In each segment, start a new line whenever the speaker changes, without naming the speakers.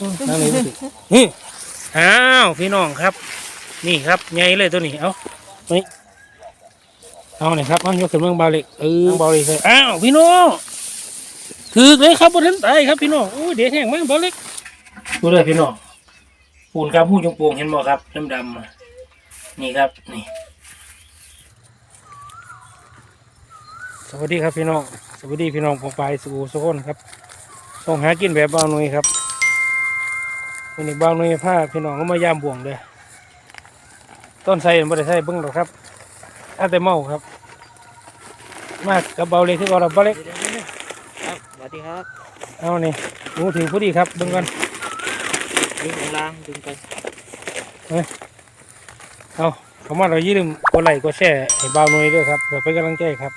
นั่งนี่ดูสินี่อ้าวพี่น้องครับ นี่ครับใหญ่เลยตัวนี้เอานี่เอาหน่อยครับเอายกขึ้นเมืองเบาเล็กเออเบาเล็กเลยอ้าวพี่น้องถือเลยครับบนทันตายครับพี่น้องโอ้ยเด็ดแห้งมากเบาเล็กดูเลยพี่น้องปูนครับหูจงโป่งเห็นบ่ครับดำดำๆอะนี่ครับนี่ สวัสดีครับพี่น้องสวัสดีพี่น้องผมไปสู่สุขนครับต้องหากินแบบเบาหน่อยครับ วันนี้เบาหน่อยผ้าพี่น้องก็มายามบ่วงเลยต้นไทรไม่ได้ใส่เบิ้งหรอกครับอาแต่เมาครับ มากกับเบาเล็กที่เราเบาเล็ก
ครับสวัสดีครับ
เอานี่หนูถือพอดีครับเบิ้งกัน
ดึงของล่างดึงไป
เอาเขามาเราอย่าลืมกดไลค์กดแชร์ให้เบาหน่อยด้วยครับเพื่อเป็นกำลังใจครับ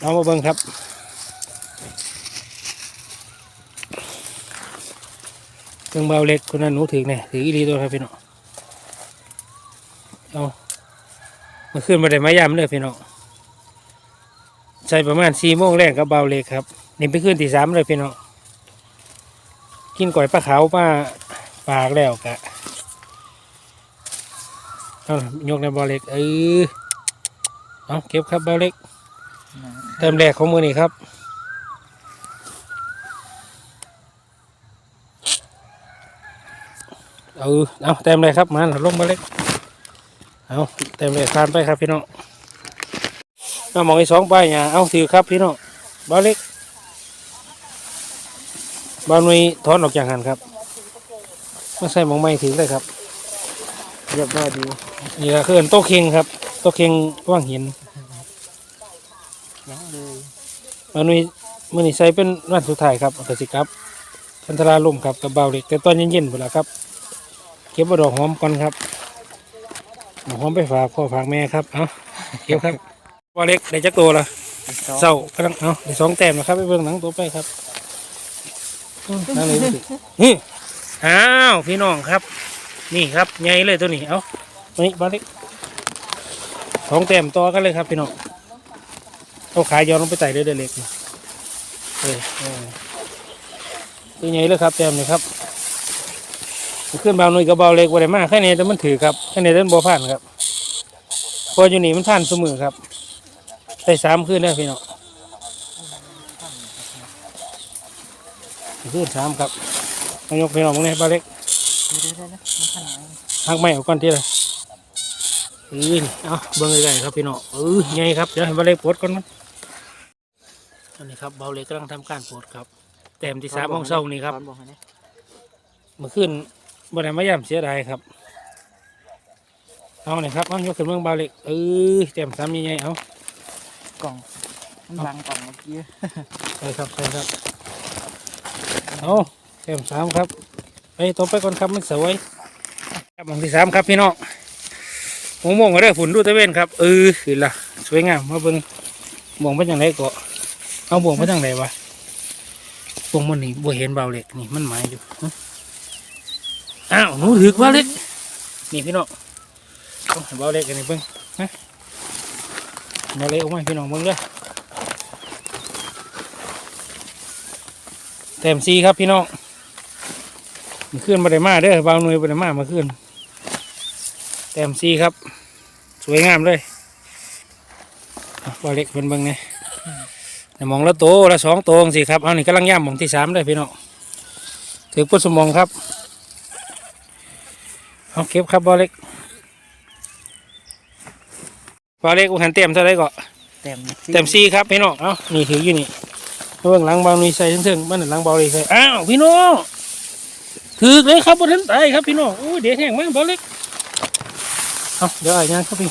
เอามาเบิ้งครับ เค รื่องเบาเล็กคนนั้นหนูถือเนี่ยถืออีรีตัวครับพี่น้องเอาเมื่อคืนมาได้มายามเลยพี่น้องใช้ประมาณสี่โมงแรกกับเบาเล็กครับนี่ไปขึ้นที่สามเลยพี่น้องกินก๋วยปลาขาวปลาปากแล้วกะเอายกในเบาเล็กเออเอาเก็บครับเบาเล็กเติมแรกของมือนี่ครับ เอาเอาเต็มเลยครับมาลงมาเล็กเอาเต็มเลยทานไปครับพี่น้องเอามองอีสองใบเนี่ยเอาถือครับพี่น้องบาเล็กบาหนุยถอนออกจากหันครับไม่ใส่มองไม้ถือเลยครับ
เรียบร้อยดี
นี่ก็คือโต๊ะเค็งครับโต๊ะเค็งว่างหิน
ยังเลย
บาหนุยมื่อนี้ใส่เป็นวันสุดท้ายครับกสิครับพันธราล่มครับกับเบาเล็กแต่ตอนเย็นๆหมดแล้วครับ เก็บมาดอกหอมก่อนครับดอกหอมไปฝากพ่อฝากแม่ครับเอาเก็บครับว่าเล็กได้จักตัวละเศร้ากำลังเอาได้สองแต้มนะครับไปเบิ่งหนังตัวไปครับอืมนั่งเลยดูสินี่อ้าวพี่น้องครับ นี่ครับใหญ่เลยตัวนี้เอานี่บาเล็กสองแต้มต่อกันเลยครับพี่น้องเอาขายย้อนลงไปไต่เลยเด้อเล็กนี่เออเออตัวใหญ่เลยครับแต้มนี่ครับ ขึ้นเบาหน่อยกับเบาเล็กว่าได้มากแค่นี้แต่มันถือครับแค่นี้เดินบ่ผ่านครับพออยู่นี่มันผ่านเสมอครับได้สามขึ้นแล้พี่น้องขึ้นสามครับมายกพี่น้องมึงเนี่ยเบาเล็กหักไม่เอาก้อนที่เลยเออเอาเบิ่งใกล้ๆครับพี่น้องเออไงครับเดี๋ยวให้เบาเล็กปวดก่อนมันอันนี้ครับเบาเล็กกำลังทำการปวดครับ แต้มที่สามของเศร้านี่ครับเมื่อคืน บ่ได้มาย่ำเสียดายครับ เอาเลยครับเอายกขึ้นเมืองบาเล็กเออแจ่มซ้ำใหญ่ๆเอา
กล่องมันบังกล่องเมื่อกี้
ใช่ครับใช่ครับเอาแจ่มซ้ำครับไปต่อไปก่อนครับมันสวยครับหมองที่สามครับพี่น้องมองมองมาได้อฝุ่นดูตะเวนครับเออคือละสวยงามมาเบิ่งมองไปทางไหนก็เอาบ่วงไปทางไหนวะวงมันนี่บ่เห็นเบาเหล็กนี่มันหมายอยู่หึ อ้าวหนูถือเบาเล็ก นี่พี่น้องเอาเบาเล็กกันนี่เบิ้งนะเบาเล็กออกมาพี่น้องเบิ้งเด้อเต็มซีครับพี่น้องมันขึ้นมาได้มาเด้อบาหน่วยมาได้มาเมาขึ้นเต็มซีครับ สวยงามเลยเอาเบาเล็กเป็นเบิ้งเนี่ยมองละโตละสองโตสิครับเอานี่กำลังย่ำหมองที่สามเลยพี่น้องถือปุ้สมองครับ เอาเก็บครับเบาเล็กปลาเล็กอุหันเต็มเท่าไรก็
เต็ม
เต็มซีครับพี่น้องเอ้านี่ถืออยู่นี่เบื้องหลังเบานี่ใส่ถึงๆบ้านหลังเบาเลยใส่อ้าวพี่น้องถือเลยครับบนทันตายครับพี่น้องโอ้ยเดี๋ยวแห้งมากเบาเล็กเอาเดี๋ยวอ่านยังครับพี่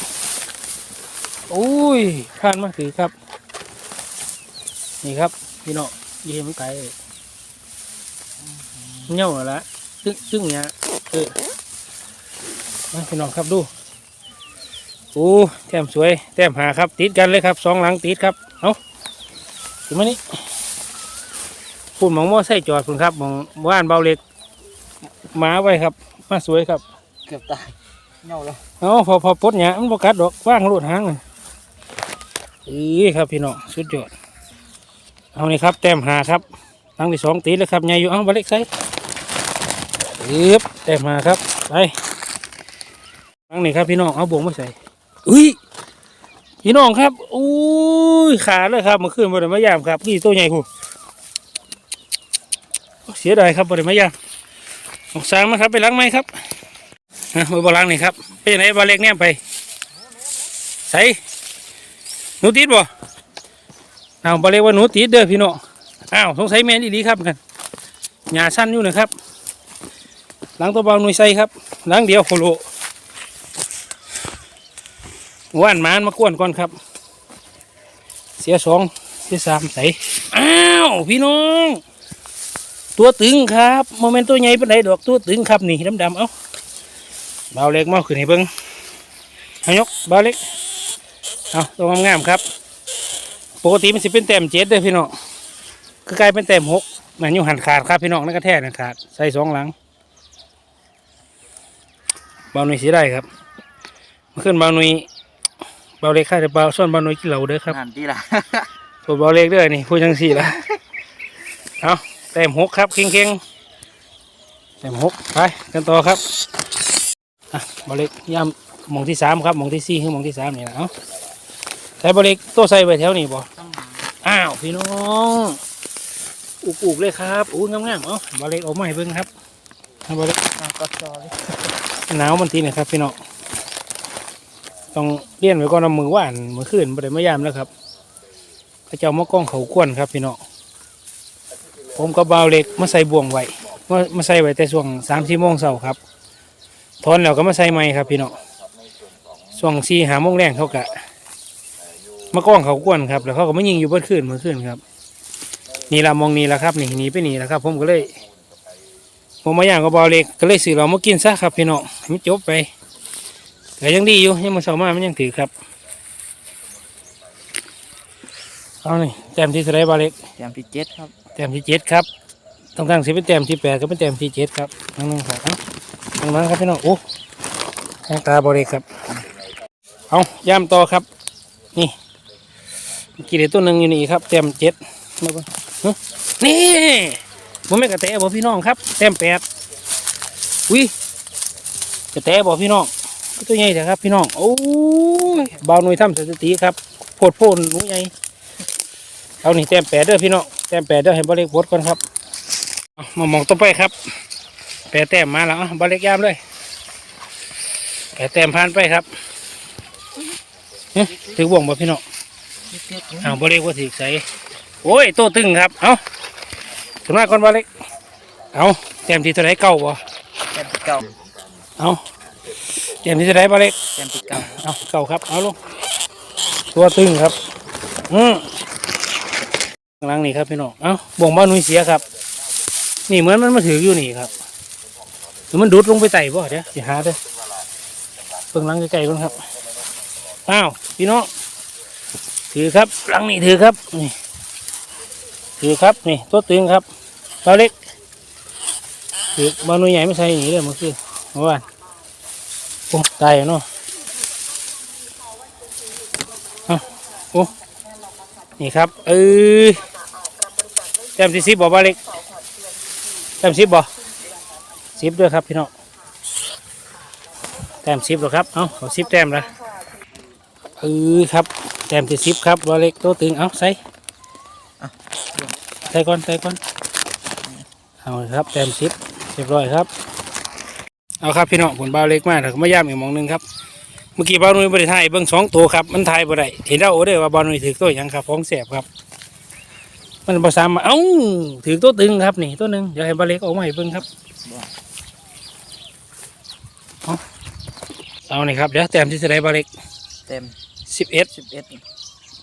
โอ้ยผ่านมาถือครับ นี่ครับพี่น้องยี่เห็นมันไก่เงี้ยวละซึ่งซึ่งเนี่ยเออ มาพี่น้องครับดูโอ้แต้มสวยแต้มหาครับ ติดกันเลยครับสองหลังติดครับเอาถึงมานี่ปุ่นหมองม้อใส่จอดพุ่นครับหมองบ้านเบาเล็กหมาไว้ครับมาสวยครับ
เกือบตายเน่าแล้ว
เอาพอพอปลดเนี่ยมันบกัดดอกว่างรูดหางเลยเอ้ยครับพี่น้องสุดยอดเอานี่ครับ แต้มหาครับหลังที่สองตีเลยครับใหญ่อยู่เอ้าบาเล็กใส่อึบแต้มมาครับไป หลังนี้ครับพี่น้องเอาบ่วงมาใส่อุ้ยพี่น้องครับอุ้ยขาดเลยครับเมื่อคืนบริมายามครับนี่ตัวใหญ่คูเสียดายครับบริมายามออกสางมาครับไปล้างไหมครับนะไปบ่ล้างนี่ครับไปไหนบาเล็กเนี่ยไปใส่หนูติดบ่เอาบาเล็กว่าหนูติดเด้อพี่น้องอ้าวสงสัยแมนอีดีครับกันหญ้าสั้นอยู่นะครับหลังตัวเบาหนุ่ยใส่ครับหลังเดียวโคโล ว่านมานมากวนก่อนครับ เสียสองเสียสามใส่อ้าวพี่น้อง ตัวตึงครับโมเมนต์ตัวใหญ่เป็นไดดอกตัวตึงครับนี่ดำๆเอ้าเบาเล็กมาขึ้นให้เบิ้งเอายกเบาเล็กเอาตัวงามๆครับ ปกติมันสิเป็นแต้มเจ็ดเด้อพี่น้องก็กลายเป็นแต้มหกมันอยู่หันขาดครับพี่น้องนั่นก็แท้นะขาดใส่สองหลังเบาหนุ่ยเสียได้ครับมาขึ้นเบาหนุ่ย บาเล็กค่าแต่เบาส่วนเบาหนุ่ยกินเหล้าเด้อครับ
งานที่ละ
ตัวเบาเล็กเด้อนี่พูดจังสี่ละเอาแต้มหกครับเข่งเข่งๆแต้มหกไปกันต่อครับอะเบาเล็กย่ำหมองที่สามครับหมองที่สี่คือหมองที่สามนี่แหละเอาใส่เบาเล็กตัวใส่ไว้แถวนี้บ่
ต้อง
อ้าวพี่น้องอุบๆเลยครับอู้งามๆเอ้าเบาเล็กเออกมาให้เบิ่งครับเอาเบาเล็ก
มาก็จอเลย
หนาวมันทีนี่ครับพี่น้อง ต้องเลี้ยนไว้ก่อนเอามือว่านมือคืนบ่ได้มายามแล้วครับพระเจ้ามากล้องเขาควนครับพี่น้องผมก็เบาเล็กมาใส่บ่วงไว้มามาใส่ไว้แต่ช่วงสามสี่โมงเช้าครับทอนแล้วก็มาใส่ใหม่ครับพี่น้องช่วงสี่หาโมงแรงเขากะมากล้องเขาควนครับ แล้วเขาก็มายิงอยู่บนคืนเมื่อคืนครับนี่ละมองนี่ละครับนี่หนีไปนี่ละครับ ผมก็เลยผมมาอย่างก็บอเล็กก็เลยซื้อเรามากินซะครับพี่น้องมันจบไป แต่ยังดีอยู่ยังมาเสามามันยังถือครับเอานี่แต้มที่เท่าไหรบอเล็ก
เตรียมที่เจ็ดครับ
แต้มที่เจ็ดครับต้องตั้งสิเป็นแต้มที่แปดก็เป็นแต้มที่เจ็ดครับนั่งนึงครับเอาตรงนั้นครับพี่น้องโอ้ทางตาบอเล็กครับเอาย่ำต่อครับ นี่เมื่อกี่เด็ตัวหนึ่งอยู่นี่ครับแต้มเจ็ดมาเบิ่งฮะนี่ผมไม่นกระแตบอกพี่น้องครับแต้มแปดวิกระแตบอกพี่น้องก็ ตัวใหญ่แต่ครับพี่น้องโอ้ยเบาหน่วยทำสถิติครับโพดโพนหนูใหญ่เอานี่แต้มแปดเด้อพี่น้องแต้มแปดเด้อให้บอเล็กโพดก่อนครับเอามามองต่อไปครับ แปดแต้มมาแล้วเอาบอเล็กยามเลยแปดแต้มผ่านไปครับเอ๊ะถือบ่วงบ่พี่น้อง
เจ็ด
อ้าวบอเล็กว่าถือใส่โอ้ยโตตึงครับเอาถึงมาก่อนบอเล็กเอาเต็มที่เท่าไรเก่าบ่
เตรียมที่เก่า
เอา เต็มที่เท่าไรบอเล็ก
เตรียมที่เก่า
เอาเก่าครับ เอาลงตัวตึงครับ อืมข้างหลังนี่ครับพี่น้อง เอาบ่งบ้านนุ่ยเสียครับ นี่เหมือนมันมาถืออยู่นี่ครับหรือมันดูดลงไปไต่บ่เดี๋ยวสิหาเด้อเบิ่งหลังไกลๆก่อนครับอ้าวพี่น้อง ถือครับหลังนี่ถือครับ นี่ ถือครับ นี่ ตัวตึงครับเราเล็กถือบานหนุ่ยใหญ่ไม่ใช่อย่างนี้เลยเมื่อคืนเมื่อวาน โอ้ตายแล้วเนาะเอาโอ้นี่ครับ เออแต้มที่สิบบ่บาเล็กแต้มสิบบ่สิบด้วยครับพี่น้องแต้มสิบหรอครับ เอาเอาสิบแต้มละเออครับ แต้มที่สิบครับบาเล็กโตตึง เอาใส่ใส่ก่อนใส่ก่อน เอาครับ แต้มสิบเรียบร้อยครับ เอาครับพี่น้องผลบาวเล็กมากแต่ก็ไม่ย่ามอีกหมองหนึงครับเมื่อกี้บาวนุ่ยบริถ่ายเบิ้งสองตัวครับมันถ่ายบ่ได้เห็นเราโอ้ได้ว่าบาวนุ่ยถือตัวหยังครับฟ้องแสบครับ มันภาษามมาเอ้าถือตัวตึงครับนี่ตัวหนึ่งเดี๋ยวให้บาวเล็กเอามาให้เบิ้งครับเอาเอานี่ครับเดี๋ยวแต้มที่จะได้บาวเล็ก
เต็ม
สิบเอ็ด
สิบเอ็ด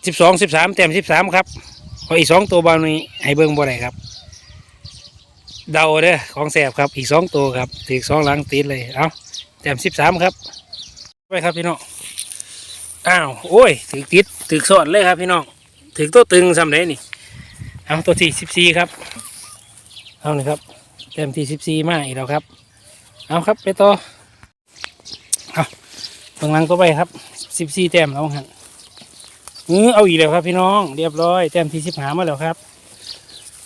สิบสองสิบสามแต้มสิบสามครับพออีกสองตัวบาวนุ่ยให้เบิ้งบ่ได้ครับ เดาเด้อของแสบครับอีกสองตัวครับถือสองหลังติดเลยเอาแต้มสิบสามครับไปครับพี่น้องอ้าวโอ้ยถือติดถือสอดเลยครับพี่น้องถือตัวตึงสำเร็จนี่เอาตัวที่สิบสี่ครับเอาเลยครับแต้มที่สิบสี่มาอีกแล้วครับ เอาครับไปต่อเอาเบื้องหลังตัวไปครับสิบสี่แต้มแล้วหันอือเอาอีกแล้วครับพี่น้อง เรียบร้อยแต้มที่สิบหามาแล้วครับ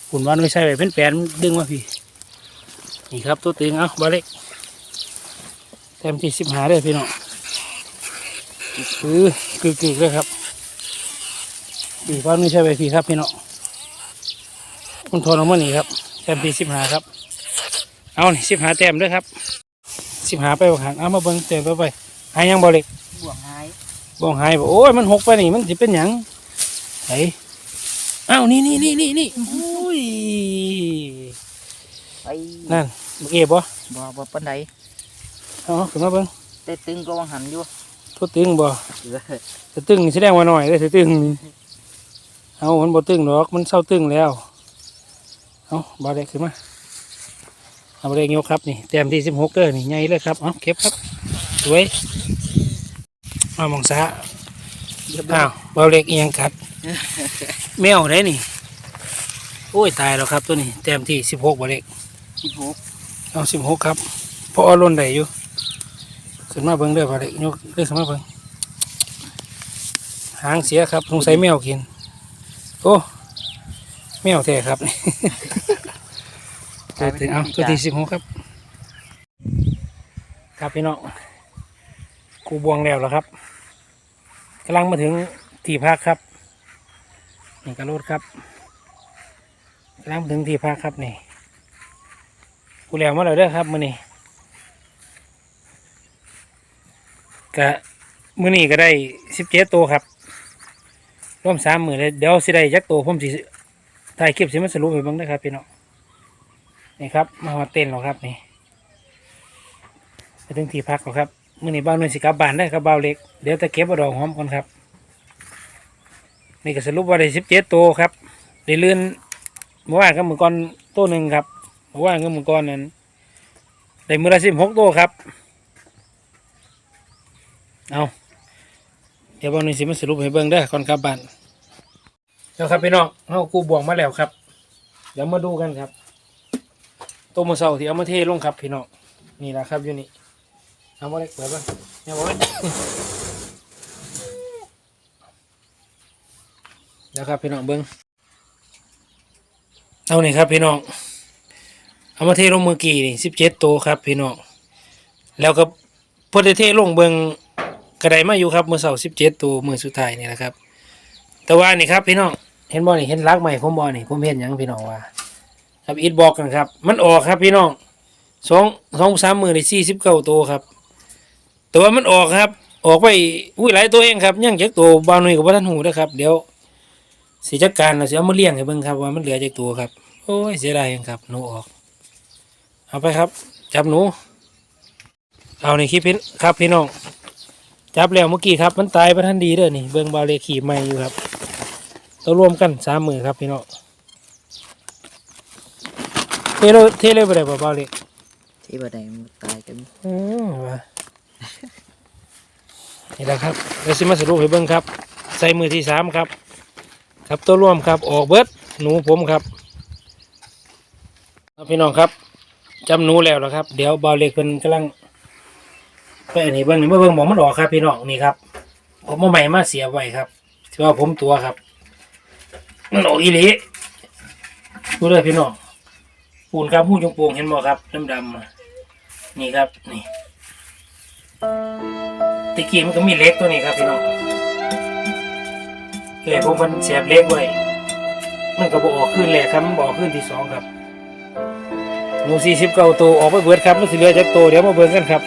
หุ่นวานไม่ใช่แบบเป็นแปลนดึงมาพี่ นี่ครับตัวตึงเอาบาเล็กเต็มที่สิบหาเลยพี่น้องคือคือคือเลยครับพี่วานไม่ใช่แบบพี่ครับพี่น้องมันทนออกมานี่ครับเต็มที่สิบหาครับ เอานี่สิบหาแต้มด้วยครับสิบหาไปบางหางเอามาเบิ้งเต็มไปไปหายังบาเล็ก
บ่วงหาย
บ่หายบ่โอ้ยมันหกไปนี่มันจะเป็นหยังไอ้อ้าวนี่นี่นี่นี่นี่อุ้ ย
ไป
นั่นเมื่อกี้บ่
บ่บ่ปานใด
เอาขึ้นมาเบิ่ง
แต่ตึงก็วังหันอยู่
ตัวตึงบ่
เออ
ตัวตึงนี่แสดงว่าหน่อยเลยตัวตึงนี่เอามันบ่ตึงหรอกมันเศร้าตึงแล้วเอาบ่ได้ขึ้นมาเอาบ่ได้ยกครับนี่แต้มที่สิบหกเด้อนี่ใหญ่เลยครับเอาเก็บครับสวยมามองซา
เรียบร้อ
อ้าวยเบาเล็กเอียงกัดแมวได้นี่ โอ้ยตายแล้วครับตัวนี้แต้มที่สิบหกเบาเล็ก
สิบหก
เอาสิบหกครับเพราะเอาล้นได้อยู่ขึ้นมาเบิ้งเด้อเบาเล็กยกเด้อขึ้นมาเบิ้งหางเสียครับสงสัยแมวกินโอ้แมวแท้ครับนี่ตัวที่เอาตัวที่สิบหกครับ ครับพี่น้องกูบวงแล้วแล้วครับกำลังมาถึงที่พักครับนี่กระโดดครับ กำลังถึงที่พักครับนี่กูแล้วมาแล้วเด้อครับมื้อนี้กะมื้อนี้ก็ได้สิบเจ็ดตัวครับร่วมสามหมื่นเลยเดี๋ยวสิได้ยักตัวผมสิถ่ายคลิปสิมันสรุปให้เบ้างนะครับพี่น้องนี่ครับมาหอดเต้นแล้วครับนี่ไปถึงที่พักแล้วครับมื่อนี้บ้านนวลสิกลับบ้านได้ครับบ้าวเล็กเดี๋ยวจะเก็บอดอกหอมก่อนครับ นี่ก็สรุปว่าได้สิบเจ็ดตัวครับได้เลื่อน เมื่อวานก็มือก่อนตัวหนึ่งครับเมื่อวานก็มือก่อนนั้นได้มือละสิบหกตัวครับ เอาเดี๋ยวบ้านนวลสิมาสรุปให้เบิ่งได้ก่อนกลับบ้านแล้วครับพี่น้องเอากูบวงมาแล้วครับ เดี๋ยวมาดูกันครับ ตัวมือเสาที่เอามาเทลงครับพี่น้องนี่แหละครับอยู่นี่เอาบอเล็กเปิดบ้างเนี่ยบอล็กเดี๋ยวครับพี่น้องเบิ้ง เอานี่ครับพี่น้อง เอามาเทลงมือกี่นี่สิบเจ็ดตัวครับพี่น้อง แล้วก็พอได้เทลงเบิงกระไดมาอยู่ครับมือเสาสิบเจ็ดตัวมือสุดท้ายนี่แหละครับ แต่ว่านี่ครับพี่น้อง เห็นบอนี่เห็นรักใหม่ผมบอนี่ผมเห็นยังพี่น้องว่า ครับอีทบอกกันครับ มันออกครับพี่น้องสองสองสามมื่นในสี่สิบเก้าตัวครับ แต่ว่ามันออกครับ ออกไปอุ้ยหลายตัวเองครับยังจากตัวบางหน่วยกับว่าท่านหูนะครับ เดี๋ยว สิจัดการเราจะเอามาเลี้ยงให้เบิ่งครับว่ามันเหลือจากตัวครับ โอ้ยเสียดายจังครับหนูออก เอาไปครับ จับหนู เอาในคลิปพี่ครับพี่น้องจับแล้วเมื่อกี้ครับมันตายไปทันดีเด้อนี่เบิ่งบาเลขี่ใหม่อยู่ครับตัวรวมกันสามหมื่นครับพี่น้องเทเลยเทเลยไปเลยบ่เบาเล็ก
ที่บ่ได้มันตายกัน
อืมว่านี่แหละครับเดี๋ยวสิมาสรุปให้เบิ่งครับ ใส่มือที่สามครับ ครับตัวร่วมครับออกเบิดหนูผมครับพี่น้องครับจำหนูแล้วแล้วครับ เดี๋ยวเบาเล็กเพิ่นกำลังไปอันนี้เบิ่งนี่เมื่อเบิ่งหมองมันออกครับ พี่น้องนี่ครับผมเอาใหม่มาเสียไว้ครับถือว่าผมตัวครับมันออกอีหลีดูเลยพี่น้องปูนครับหูจงโปวงเห็นบ่ครับดำๆอะนี่ครับนี่ตะกี้มันก็มีเล็กตัวนี้ครับพี่น้อง เอ้ยผมมันเสียบเหล็กไว้มันก็บออกขึ้นแหละครับมันบออกขึ้นที่สองครับหนูสี่สิบเก้าตัวออกไปเบิดครับมันสิเหลือจากตัวเดี๋ยวมาเบิดกันครับ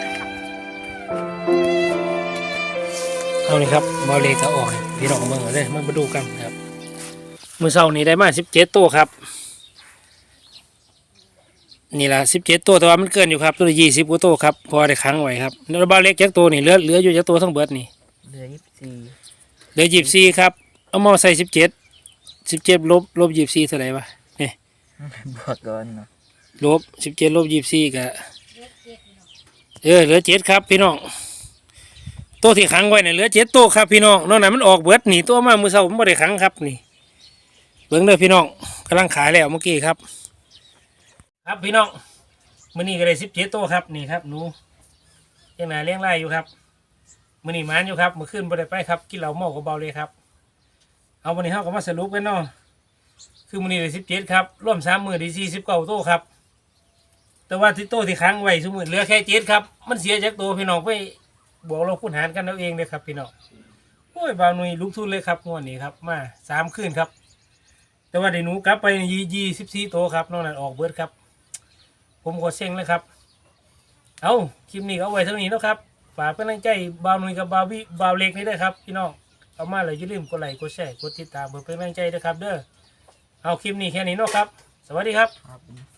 เอาเลยครับบอลเล็กก็ออกให้พี่น้องเบิ่งเอาเลยมาดูกันครับมือเสาร์นี้ได้มาสิบเจ็ดตัวครับนี่ละสิบเจ็ดตัวแต่ว่ามันเกินอยู่ครับตัวยี่สิบกว่าตัวครับพอได้ค้างไว้ครับแล้วบ้านเล็กจักตัวนี่เหลือเหลืออยู่จักตัวทั้งเบิดนี่
เหลือยี่สิบสี่
เหลือยี่สี่ครับ เอามาใส่สิบเจ็ดสิบเจ็ดลบลบยี่สี่เท่าไหร่วะนี่
บอกก่อนเนาะ
ลบสิบเจ็ดลบยี่สี่ก็เออเหลือเจ็ดครับพี่น้องตัวที่ขังไว้เนี่ยเหลือเจ็ดตัวครับพี่น้องนอกนั้นมันออกเบิดนี่ตัวมามือเสาผมไม่ได้ขังครับนี่เบิ่งเด้อพี่น้องกำลังขายแล้วเมื่อกี้ครับ ครับพี่น้องมื้อนี้ก็ได้สิบเจ็ดตัวครับนี่ครับหนูยังหนาเลี้ยงไล่อยู่ครับมื้อนี้หมานอยู่ครับเมื่อคืนบ่ได้ไปครับกินเหล้าเมาก็เบาเลยครับ เอาวันนี้เฮาก็มาสรุปกันเนาะคือมื้อนี้ได้สิบเจ็ดครับร่วมสามหมือได้สี่สิบเก้าโตครับ แต่ว่าที่โตที่ค้างไว้สมมือเหลือแค่เจ็ดครับ มันเสียจากตัวพี่น้องไปบอกเราคูณหารกันเอาเองเลยครับพี่น้องโอ้ยบาวนุยลุกทุนเลยครับงวดนี้ครับมาสามคืนครับ แต่ว่าได้หนูกลับไปยี่ยี่สิบสี่โตครับนอกนั้นออกเบิร์ดครับ ผมก็เซ็งแล้วครับ เอาคลิปนี้ก็เอาไว้เท่านี้แล้วครับฝากเป็นกำลังใจบาวนุยกับบาววิบาวเล็กนี่ด้วยครับพี่น้อง เอามาเลยอย่าลืมกดไลค์กดแชร์กดติดตามเพื่อเป็นกำลังใจนะครับ เด้อเอาคลิปนี้แค่นี้เนาะครับ สวัสดีครับ
ครับ